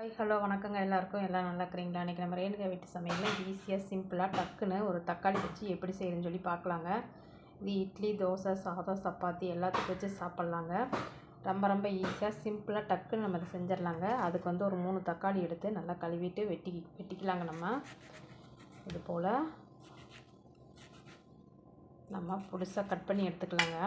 High hello வணக்கங்க. எல்லாருக்கும் எல்லாம் நல்லா இருக்கிறீங்களா? இன்றைக்கி நம்ம ரேணுகா வீட்டு சமையலில் ஈஸியாக சிம்பிளாக டக்குன்னு ஒரு தக்காளி வச்சு எப்படி செய்யறதுன்னு சொல்லி பார்க்கலாங்க. இது இட்லி தோசை சாதம் சப்பாத்தி எல்லாத்துக்கும் வச்சு சாப்பிட்லாங்க. ரொம்ப ரொம்ப ஈஸியாக சிம்பிளாக டக்குன்னு நம்ம அதை செஞ்சிடலாங்க. அதுக்கு வந்து ஒரு மூணு தக்காளி எடுத்து நல்லா கழுவிட்டு வெட்டி வெட்டிக்கலாங்க நம்ம. இது போல் நம்ம புதுசாக கட் பண்ணி எடுத்துக்கலாங்க.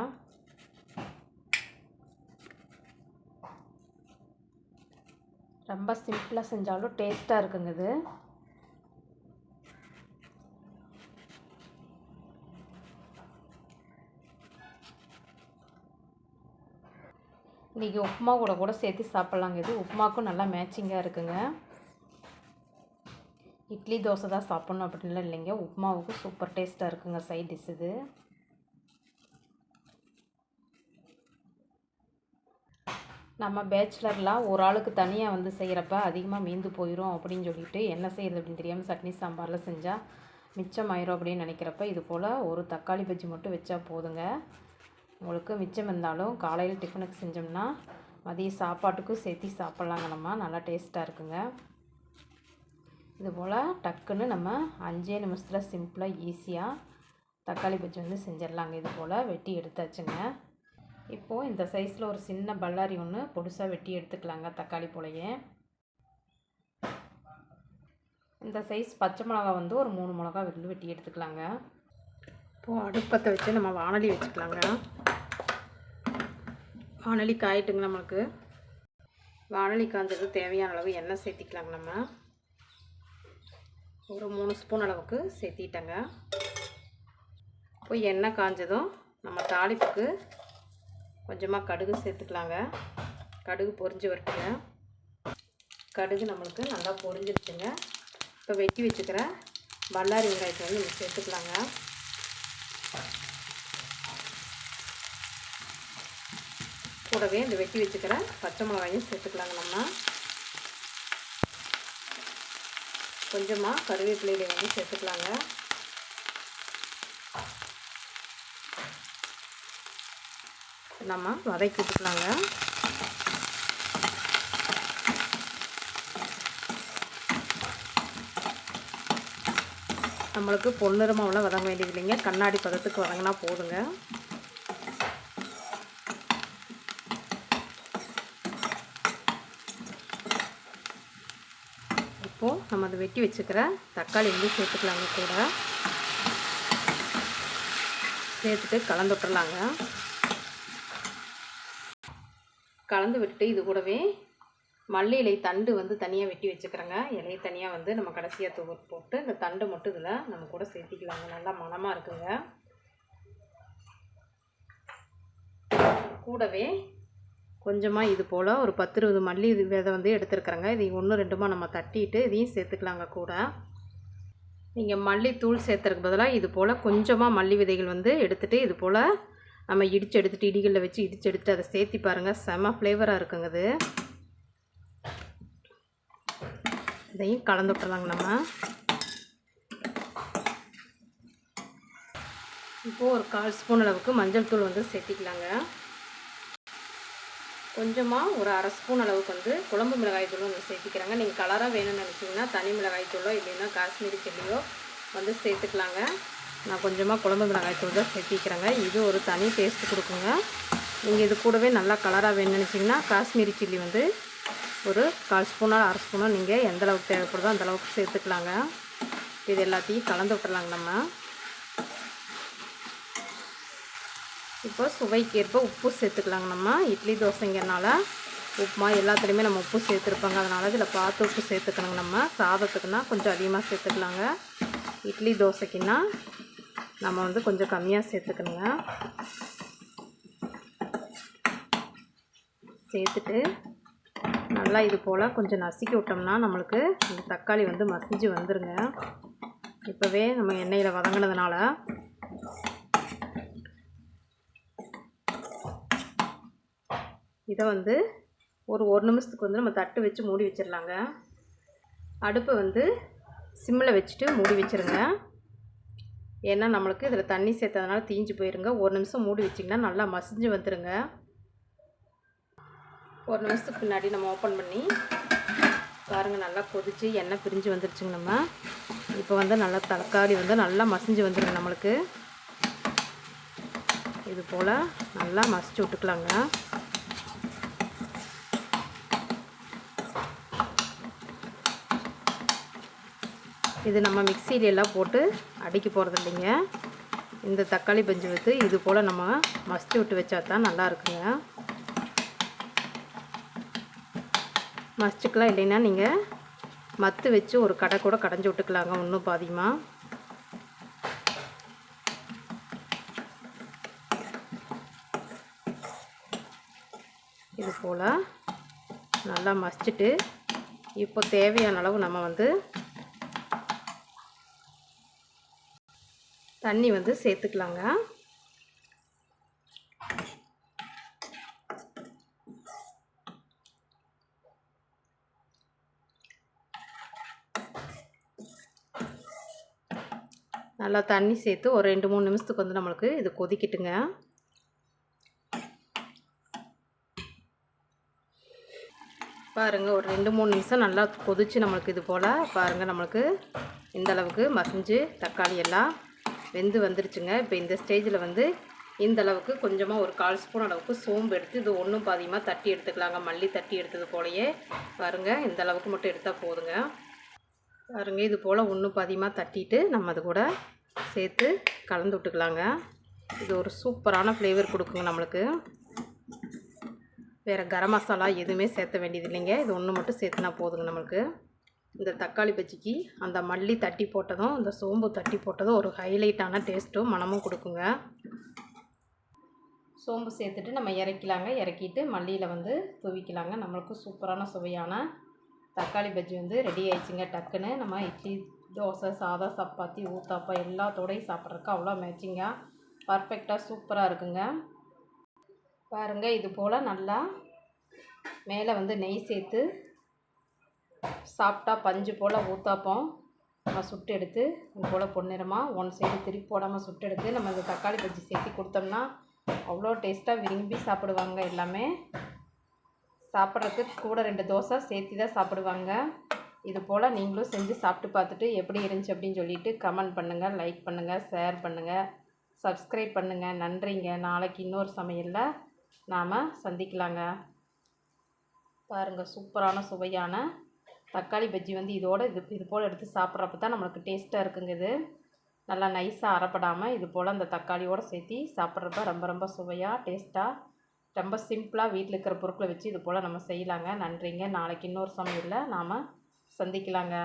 ரொம்ப சிம்பிளாக செஞ்சாலும் டேஸ்ட்டாக இருக்குங்க இது. இன்றைக்கி உப்புமா கூட கூட சேர்த்து சாப்பிட்லாங்க இது. உப்புமாக்கும் நல்லா மேட்சிங்காக இருக்குங்க. இட்லி தோசை தான் சாப்பிட்ணும் அப்படின்லாம் இல்லைங்க. உப்புமாவுக்கு சூப்பர் டேஸ்ட்டாக இருக்குங்க சைட் டிஷ் இது. நம்ம பேச்சுலர்லாம் ஒரு ஆளுக்கு தனியாக வந்து செய்கிறப்ப அதிகமாக மீந்து போயிடும் அப்படின்னு சொல்லிட்டு என்ன செய்கிறது அப்படின்னு தெரியாமல் சட்னி சாம்பாரில் செஞ்சால் மிச்சமாயிரும் அப்படின்னு நினைக்கிறப்ப இது போல் ஒரு தக்காளி பஜ்ஜி மட்டும் வச்சா போதுங்க. உங்களுக்கு மிச்சம் இருந்தாலும் காலையில் டிஃபனுக்கு செஞ்சோம்னா மதிய சாப்பாட்டுக்கும் சேர்த்து சாப்பிட்லாங்க நம்ம. நல்லா டேஸ்ட்டாக இருக்குங்க. இது போல் டக்குன்னு நம்ம அஞ்சே நிமிஷத்தில் சிம்பிளாக ஈஸியாக தக்காளி பஜ்ஜி வந்து செஞ்சிடலாங்க. இது போல் வெட்டி எடுத்தாச்சுங்க. இப்போது இந்த சைஸில் ஒரு சின்ன பல்லாரி ஒன்று பொடுசாக வெட்டி எடுத்துக்கலாங்க தக்காளி போலையே. இந்த சைஸ் பச்சை மிளகா வந்து ஒரு மூணு மிளகா வந்து வெட்டி எடுத்துக்கலாங்க. இப்போது அடுப்பத்தை வச்சு நம்ம வானலி வச்சுக்கலாங்க. வானலி காயட்டுங்க நம்மளுக்கு. வானலி காய்ஞ்சது தேவையான அளவு எண்ணெய் சேர்த்திக்கலாங்க நம்ம. ஒரு மூணு ஸ்பூன் அளவுக்கு சேர்த்திட்டேங்க. இப்போ எண்ணெய் காய்ஞ்சதும் நம்ம தாளிப்புக்கு கொஞ்சமாக கடுகு சேர்த்துக்கலாங்க. கடுகு பொரிஞ்சு வரட்டுங்க. கடுகு நம்மளுக்கு நல்லா பொரிஞ்சிருச்சுங்க. இப்போ வெட்டி வச்சுக்கிற பல்லாரி வெங்காயத்தை வந்து நம்ம சேர்த்துக்கலாங்க. கூடவே இந்த வெட்டி வச்சுக்கிற பச்சை மிளகாயும் சேர்த்துக்கலாங்க நம்ம. கொஞ்சமாக கருவேப்பிலையில வந்து சேர்த்துக்கலாங்க. நம்ம வதக்கி விட்டுக்கலாங்க. நம்மளுக்கு பொன்னிறமாவெல்லாம் வதங்க வேண்டியது இல்லைங்க கண்ணாடி பதத்துக்கு வதங்கினா போதுங்க. இப்போது நம்ம அதை வெட்டி வச்சுக்கிற தக்காளி வந்து சேர்த்துக்கலாங்க கூட. சேர்த்துட்டு கலந்து விட்டுறலாங்க. கலந்து விட்டு இது கூடவே மல்லி இலை தண்டு வந்து தனியாக வெட்டி வச்சுக்கிறேங்க. இலையை தனியாக வந்து நம்ம கடைசியாக தொகு போட்டு இந்த தண்டு மட்டும் இதில் நம்ம கூட சேர்த்திக்கலாங்க. நல்லா மணமாக இருக்குங்க. கூடவே கொஞ்சமாக இது போல் ஒரு பத்து இருபது மல்லி விதை வந்து எடுத்துருக்குறேங்க. இது ஒன்று ரெண்டுமா நம்ம தட்டிட்டு இதையும் சேர்த்துக்கலாங்க கூட. நீங்கள் மல்லித்தூள் சேர்த்துறதுக்கு பதிலாக இது போல் கொஞ்சமாக மல்லி விதைகள் வந்து எடுத்துகிட்டு இது போல் நம்ம இடித்து எடுத்துட்டு இடிகளில் வச்சு இடித்து எடுத்துட்டு அதை சேர்த்தி பாருங்கள் செம ஃப்ளேவராக இருக்குங்க அது இதையும் கலந்து விட்டுறலாங்க நம்ம. இப்போது ஒரு கால் ஸ்பூன் அளவுக்கு மஞ்சள் தூள் வந்து சேர்த்திக்கலாங்க. கொஞ்சமாக ஒரு அரை ஸ்பூன் அளவுக்கு வந்து குழம்பு மிளகாய் தூள் வந்து சேர்த்திக்கிறாங்க. நீங்கள் கலராக வேணும்னு நினச்சிங்கன்னா தனி மிளகாய் தூளோ இல்லைன்னா காஷ்மீரி செல்லியோ வந்து சேர்த்துக்கலாங்க. நான் கொஞ்சமாக குழம்பு மிளகாய் தூள் தான் சேர்த்திக்கிறேங்க. இது ஒரு தனி டேஸ்ட் கொடுக்குங்க. நீங்கள் இது கூடவே நல்லா கலராக வேணும்னு நினச்சிங்கன்னா காஷ்மீரி சில்லி வந்து ஒரு கால் ஸ்பூனோ அரை ஸ்பூனோ நீங்கள் எந்த அளவுக்கு தேவைப்படுதோ அந்த அளவுக்கு சேர்த்துக்கலாங்க. இது எல்லாத்தையும் கலந்து விட்டுறலாங்க நம்ம. இப்போ சுவைக்கு ஏற்ப உப்பு சேர்த்துக்கலாங்க நம்ம. இட்லி தோசைங்கிறனால உப்புமா எல்லாத்துலேயுமே நம்ம உப்பு சேர்த்துருப்பாங்க. அதனால் இதில் பார்த்து உப்பு சேர்த்துக்கணுங்க நம்ம. சாதத்துக்குன்னா கொஞ்சம் அதிகமாக சேர்த்துக்கலாங்க. இட்லி தோசைக்குன்னா நம்ம வந்து கொஞ்சம் கம்மியாக சேர்த்துக்கணுங்க. சேர்த்துட்டு நல்லா இது போல் கொஞ்சம் நசுக்கி விட்டோம்னா நம்மளுக்கு இந்த தக்காளி வந்து மசிஞ்சு வந்துருங்க. இப்போவே நம்ம எண்ணெயில் வதங்கினதுனால இதை வந்து ஒரு ஒரு நிமிஷத்துக்கு வந்து நம்ம தட்டு வச்சு மூடி வச்சிடலாங்க அடுப்பை வந்து சிம்மில் வச்சுட்டு மூடி வச்சுருங்க. ஏன்னா நம்மளுக்கு இதில் தண்ணி சேர்த்ததுனால தீஞ்சு போயிருங்க. ஒரு நிமிஷம் மூடி வச்சிங்கன்னா நல்லா மசிஞ்சு வந்துடுங்க ஒரு நிமிஷத்துக்கு பின்னாடி நம்ம ஓப்பன் பண்ணி பாருங்கள் நல்லா கொதிச்சு எண்ணெய் பிரிஞ்சு வந்துருச்சுங்க நம்ம. இப்போ வந்து நல்லா தக்காளி வந்து நல்லா மசிஞ்சு வந்துடுங்க நம்மளுக்கு. இது போல் நல்லா மசிச்சு விட்டுக்கலாங்க. இது நம்ம மிக்சியில எல்லாம் போட்டு அடிக்க போகிறது இல்லைங்க. இந்த தக்காளி பஞ்சு வந்து இது போல் நம்ம மசிச்சு விட்டு வச்சா தான் நல்லா இருக்குங்க. மசிச்சுக்கலாம் இல்லைன்னா நீங்கள் மத்து வச்சு ஒரு கடை கூட கடைஞ்சி விட்டுக்கலாங்க ஒன்றும் பாதியமாக இது போல் நல்லா மசிச்சுட்டு இப்போ தேவையான அளவு நம்ம வந்து தண்ணி வந்து சேர்த்துக்கலாங்க. நல்லா தண்ணி சேர்த்து ஒரு ரெண்டு மூணு நிமிஷத்துக்கு வந்து நம்மளுக்கு இது கொதிக்கிட்டுங்க. பாருங்கள் ஒரு ரெண்டு மூணு நிமிஷம் நல்லா கொதிச்சு நம்மளுக்கு இது போல் பாருங்கள் நம்மளுக்கு இந்தளவுக்கு மசிஞ்சு தக்காளி எல்லாம் வெந்து வந்துருச்சுங்க. இப்போ இந்த ஸ்டேஜில் வந்து இந்த அளவுக்கு கொஞ்சமாக ஒரு கால் ஸ்பூன் அளவுக்கு சோம்பு எடுத்து இது ஒன்றும் பாதியமாக தட்டி எடுத்துக்கலாங்க. மல்லி தட்டி எடுத்தது போலயே. பாருங்க இந்த அளவுக்கு மட்டும் எடுத்தால் போதுங்க. பாருங்க இது போல் ஒன்றும் பாதியமாக தட்டிட்டு நம்ம அது கூட சேர்த்து கலந்து விட்டுக்கலாங்க. இது ஒரு சூப்பரான ஃப்ளேவர் கொடுக்குங்க நம்மளுக்கு. வேறு கரம் மசாலா எதுவுமே சேர்த்த வேண்டியது இல்லைங்க. இது ஒன்று மட்டும் சேர்த்துனா போதுங்க நம்மளுக்கு. இந்த தக்காளி பஜ்ஜிக்கு அந்த மல்லி தட்டி போட்டதும் இந்த சோம்பு தட்டி போட்டதும் ஒரு ஹைலைட்டான டேஸ்ட்டும் மனமும் கொடுக்குங்க. சோம்பு சேர்த்துட்டு நம்ம இறக்கிலாங்க. இறக்கிட்டு மல்லியில் வந்து துவிக்கலாங்க. நம்மளுக்கு சூப்பரான சுவையான தக்காளி பஜ்ஜி வந்து ரெடி ஆயிடுச்சுங்க. டக்குன்னு நம்ம இட்லி தோசை சாதா சப்பாத்தி ஊத்தாப்பா எல்லாத்தோடையும் சாப்பிட்றதுக்கு அவ்வளோ மேட்சிங்காக பர்ஃபெக்டாக சூப்பராக இருக்குங்க. பாருங்கள் இது போல் நல்லா மேலே வந்து நெய் சேர்த்து சாப்பிட்டா பஞ்சு போல் ஊத்தாப்பம். நம்ம சுட்டு எடுத்து இது போல் பொன்னிறமாக ஒன் சைடு திருப்பி போடாமல் சுட்டு எடுத்து நம்ம இந்த தக்காளி பஜ்ஜி சேர்த்து கொடுத்தோம்னா அவ்வளோ டேஸ்ட்டாக விரும்பி சாப்பிடுவாங்க எல்லாமே. சாப்பிட்றதுக்கு கூட ரெண்டு தோசை சேர்த்து தான் சாப்பிடுவாங்க. இது போல் நீங்களும் செஞ்சு சாப்பிட்டு பார்த்துட்டு எப்படி இருந்துச்சு அப்படின்னு சொல்லிட்டு கமெண்ட் பண்ணுங்கள் லைக் பண்ணுங்கள் ஷேர் பண்ணுங்கள் சப்ஸ்கிரைப் பண்ணுங்கள் நன்றிங்க. நாளைக்கு இன்னொரு சமையலில் நாம் சந்திக்கலாங்க. பாருங்கள் சூப்பரான சுவையான தக்காளி பஜ்ஜி வந்து இதோட இது இது போல் எடுத்து சாப்பிட்றப்ப தான் நம்மளுக்கு டேஸ்ட்டாக இருக்குங்க இது. நல்லா நைஸாக அரைப்படாமல் இது போல் அந்த தக்காளியோடு சேர்த்து சாப்பிட்றப்ப ரொம்ப ரொம்ப சுவையாக டேஸ்ட்டாக ரொம்ப சிம்பிளாக வீட்டில் இருக்கிற பொருட்களை வச்சு இது போல் நம்ம செய்யலாங்க. நன்றிங்க. நாளைக்கு இன்னொரு சமையலில் நாம் சந்திக்கலாங்க.